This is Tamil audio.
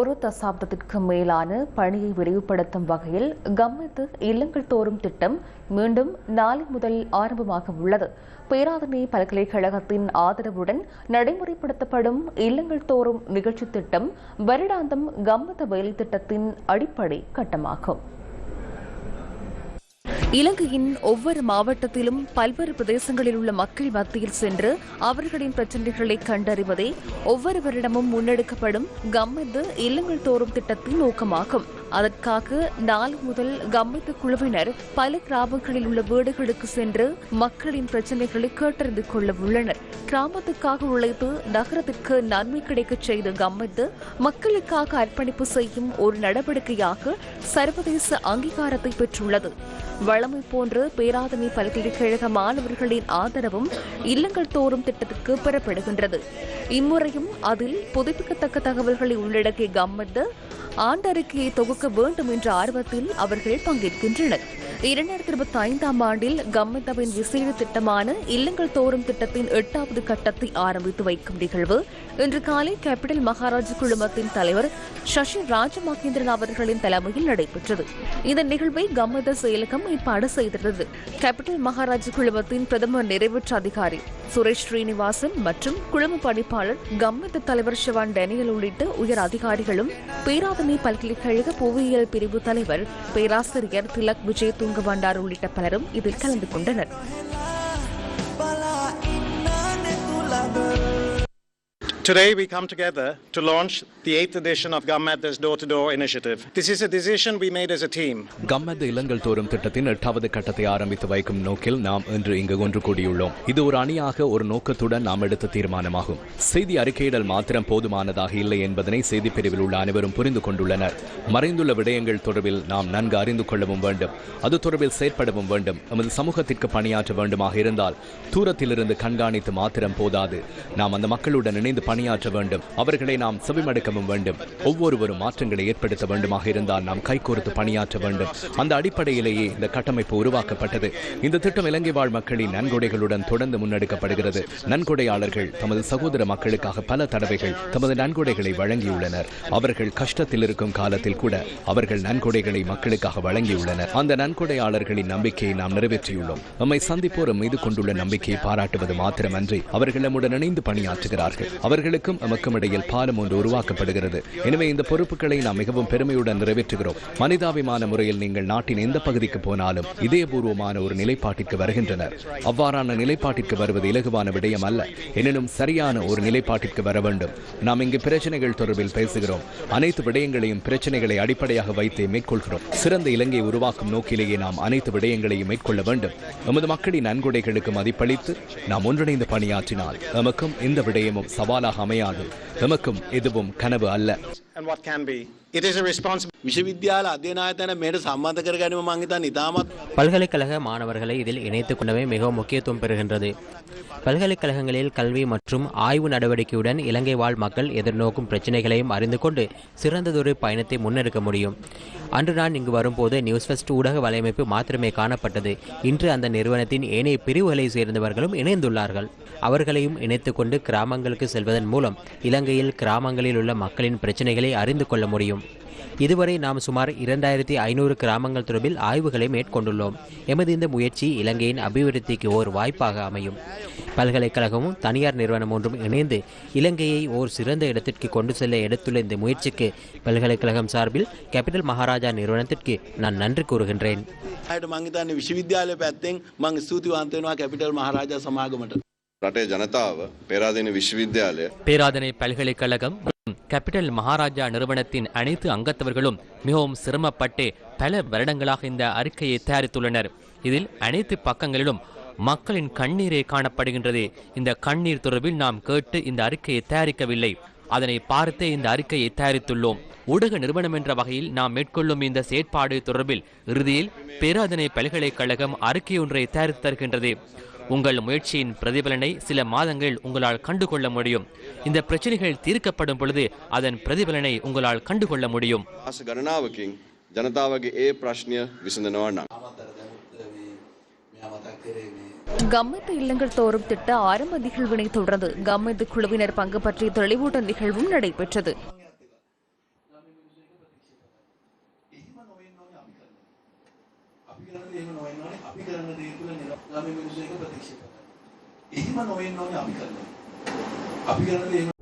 ஒரு தசாப்தத்திற்கு மேலான பணியை விரிவுபடுத்தும் வகையில் கம்மித்து இல்லங்கள் தோறும் திட்டம் மீண்டும் நாளை முதல் ஆரம்பமாக உள்ளது. பேராதனை பல்கலைக்கழகத்தின் ஆதரவுடன் நடைமுறைப்படுத்தப்படும் இல்லங்கள் தோறும் நிகழ்ச்சி திட்டம் வருடாந்தம் கம்மத்த வேலை திட்டத்தின் அடிப்படை கட்டமாகும். இலங்கையின் ஒவ்வொரு மாவட்டத்திலும் பல்வேறு பிரதேசங்களில் உள்ள மக்கள் மத்தியில் சென்று அவர்களின் பிரச்சினைகளை கண்டறிவதே ஒவ்வொரு வருடமும் முன்னெடுக்கப்படும் கம்மது இல்லங்கள் தோறும் திட்டத்தின் நோக்கமாகும். அதற்காக நாளை முதல் கம்மித்து குழுவினர் பல கிராமங்களில் உள்ள வீடுகளுக்கு சென்று மக்களின் பிரச்சனைகளை கேட்டறிந்து கொள்ள உள்ளனர். கிராமத்துக்காக உழைத்து நகரத்திற்கு நன்மை கிடைக்கச் செய்த கம்மித்து மக்களுக்காக அர்ப்பணிப்பு செய்யும் ஒரு நடவடிக்கையாக சர்வதேச அங்கீகாரத்தை பெற்றுள்ளது. வளமை போன்று பேராதனை பல்கலைக்கழக மாணவர்களின் ஆதரவும் இல்லங்கள் தோறும் திட்டத்துக்கு பெறப்படுகின்றது. இம்முறையும் அதில் புதுப்பிக்கத்தக்க தகவல்களை உள்ளடக்கிய கம்மத்து ஆண்டறிக்கையை தொகுக்க வேண்டும் என்ற ஆர்வத்தில் அவர்கள் பங்கேற்கின்றனர். இரண்டாயிரத்தி இருபத்தி ஐந்தாம் ஆண்டில் கம்மத்தவின் விசேட திட்டமான இல்லங்கள் தோறும் திட்டத்தின் எட்டாவது கட்டத்தை ஆரம்பித்து வைக்கும் நிகழ்வு. இன்று காலை கேபிட்டல் மகாராஜ் குழுமத்தின் தலைவர் சசி ராஜமகேந்திரன் அவர்களின் தலைமையில் நடைபெற்றது. இந்த நிகழ்வை கம்மத செயலகம் ஏற்பாடு செய்திருந்தது. கேபிட்டல் மகாராஜ் குழுமத்தின் பிரதம நிறைவேற்று அதிகாரி சுரேஷ் ஸ்ரீனிவாசன் மற்றும் குழும பணிப்பாளர் கம்மத தலைவர் சிவான் டேனியல் உள்ளிட்ட உயர் அதிகாரிகளும் பேராதனை பல்கலைக்கழக புவியியல் பிரிவு தலைவர் பேராசிரியர் திலக் விஜய் துங்க பண்டார் உள்ளிட்ட பலரும் இதில் கலந்து கொண்டனர். Today we come together to launch the eighth edition of Gammad's Door to Door initiative. This is a decision we made as a team. கம்மது இல்லங்கள் தோறும் திட்டத்தின் எட்டாவது கட்டத்தை ஆரம்பித்து வைக்கும் நோக்கில் நாம் இன்று இங்கு ஒன்று கூடியுள்ளோம். இது ஒரு அணியாக ஒரு நோக்கத்துடன் நாம் எடுத்த தீர்மானமாகும். செய்தி அறிக்கையிடல் மாத்திரம் போதுமானதாக இல்லை என்பதனை செய்தி பிரிவில் உள்ள அனைவரும் புரிந்து கொண்டுள்ளனர். மறைந்துள்ள விடயங்கள் தொடர்பில் நாம் நன்கு அறிந்து கொள்ளவும் வேண்டும். அது தொடர்பில் செயற்படவும் வேண்டும். நமது சமூகத்திற்கு பணியாற்ற வேண்டுமாக இருந்தால் தூரத்திலிருந்து கண்காணித்து மாத்திரம் போதாது. நாம் அந்த மக்களுடன் இணைந்து பணியாற்ற வேண்டும். அவர்களை நாம் செவிமடுக்கவும் வேண்டும். ஒவ்வொருவரும் மாற்றங்களை ஏற்படுத்த வேண்டுமாக இருந்தால் நாம் கைகோர்த்து பணியாற்ற வேண்டும். அந்த அடிப்படையிலேயே இந்த கட்டமைப்பு உருவாக்கப்பட்டது. இந்த திட்டம் இலங்கை வாழ் மக்களின் நன்கொடைகளுடன் தொடர்ந்து முன்னெடுக்கப்படுகிறது. நன்கொடையாளர்கள் தமது சகோதர மக்களுக்காக பல தடவைகள் தமது நன்கொடைகளை வழங்கியுள்ளனர். அவர்கள் கஷ்டத்தில் இருக்கும் காலத்தில் கூட அவர்கள் நன்கொடைகளை மக்களுக்காக வழங்கியுள்ளனர். அந்த நன்கொடையாளர்களின் நம்பிக்கையை நாம் நிறைவேற்றியுள்ளோம். நம்மை சந்திப்போர் மீது கொண்டுள்ள நம்பிக்கையை பாராட்டுவது மாத்திரமன்றி அவர்கள் நம்முடன் இணைந்து பணியாற்றுகிறார்கள். அவர்களுக்கும் எமக்கும் இடையில் பாலம் ஒன்று உருவாக்கப்படுகிறது. எனவே இந்த பொறுப்புகளை நாம் மிகவும் பெருமையுடன் நிறைவேற்றுகிறோம். மனிதாபிமான முறையில் நீங்கள் நாட்டின் எந்த பகுதிக்கு போனாலும் இதயபூர்வமான ஒரு நிலைப்பாட்டிற்கு வருகின்றனர். அவ்வாறான நிலைப்பாட்டிற்கு வருவது இலகுவான விடயம் அல்ல. எனினும் சரியான ஒரு நிலைப்பாட்டிற்கு வர வேண்டும். நாம் இங்கு பிரச்சனைகள் தொடர்பில் பேசுகிறோம். அனைத்து விடயங்களையும் பிரச்சனைகளை அடிப்படையாக வைத்தே மேற்கொள்கிறோம். சிறந்த இலங்கை உருவாக்கும் நோக்கிலேயே நாம் அனைத்து விடயங்களையும் மேற்கொள்ள வேண்டும். நமது மக்களின் நன்கொடைகளுக்கு மதிப்பளித்து நாம் ஒன்றிணைந்து பணியாற்றினால் நமக்கும் இந்த விடயமும் சவாலாக அமையாது. எமக்கும் எதுவும் கனவு அல்ல. விஸ்வவித்யால அத்தியநாயத்தனை மேடு சம்மந்த கருகாணி மாங்கித்தான் இதாமத் பல்கலைக்கழக மாணவர்களை இதில் இணைத்துக் கொண்டவை மிகவும் முக்கியத்துவம் பெறுகின்றது. பல்கலைக்கழகங்களில் கல்வி மற்றும் ஆய்வு நடவடிக்கையுடன் இலங்கை வாழ் மக்கள் எதிர்நோக்கும் பிரச்சனைகளையும் அறிந்து கொண்டு சிறந்ததொரு பயணத்தை முன்னெடுக்க முடியும். அன்று நான் இங்கு வரும்போது நியூஸ் ஃபெஸ்ட் ஊடக வலையமைப்பு மாத்திரமே காணப்பட்டது. இன்று அந்த நிறுவனத்தின் ஏனைய பிரிவுகளை சேர்ந்தவர்களும் இணைந்துள்ளார்கள். அவர்களையும் இணைத்துக்கொண்டு கிராமங்களுக்கு செல்வதன் மூலம் இலங்கையில் கிராமங்களில் உள்ள மக்களின் பிரச்சனைகளை என்பதை அறிந்து கொள்ள முடியும். இதுவரை நாம் சுமார் இரண்டாயிரத்தி ஐநூறு கிராமங்கள் தொடர்பில் ஆய்வுகளை மேற்கொண்டுள்ளோம். எமது இந்த முயற்சி இலங்கையின் அபிவிருத்திக்கு ஓர் வாய்ப்பாக அமையும். பல்கலைக்கழகமும் தனியார் நிறுவனம் ஒன்றும் இணைந்து இலங்கையை ஓர் சிறந்த இடத்திற்கு கொண்டு செல்ல எடுத்துள்ள இந்த முயற்சிக்கு பல்கலைக்கழகம் சார்பில் கேபிட்டல் மகாராஜா நிறுவனத்திற்கு நான் நன்றி கூறுகின்றேன். பேராதனை பல்கலைக்கழகம் கேபிட்டல் மகாராஜா நிறுவனத்தின் அனைத்து அங்கத்தவர்களும் மிகவும் சிரமப்பட்டு பல வருடங்களாக இந்த அறிக்கையை தயாரித்துள்ளனர். இதில் அனைத்து பக்கங்களிலும் மக்களின் கண்ணீரே காணப்படுகின்றது. இந்த கண்ணீர் தொடர்பில் நாம் கேட்டு இந்த அறிக்கையை தயாரிக்கவில்லை. அதனை பார்த்தே இந்த அறிக்கையை தயாரித்துள்ளோம். ஊடக நிறுவனம் என்ற வகையில் நாம் மேற்கொள்ளும் இந்த செயற்பாடு தொடர்பில் இறுதியில் பேராதனை பல்கலைக்கழகம் அறிக்கை ஒன்றை தயாரித்து தருகின்றது. உங்கள் முயற்சியின் பிரதிபலனை சில மாதங்களில் உங்களால் கண்டுகொள்ள முடியும் இந்த பிரச்சனைகள் தீர்க்கப்படும் பொழுது அதன் பிரதிபலனை உங்களால் கண்டுகொள்ள முடியும் ආස ගණනාවකින් ජනතාවගේ ඒ ප්‍රශ්නය විසඳනවා නම්. கம்மத்து இல்லங்கள் தோறும் திட்ட ஆரம்ப நிகழ்வினை தொடர்ந்து கம்மத்து குழுவினர் பங்கு பற்றிய தெளிவூட்ட நிகழ்வும் நடைபெற்றது එහෙම ළමයි මිනිස්සු එක ප්‍රතික්ෂේප කරනවා. එහෙම නොවෙන්න ඕනේ අපි කරන්නේ. අපි කරන්නේ එහෙම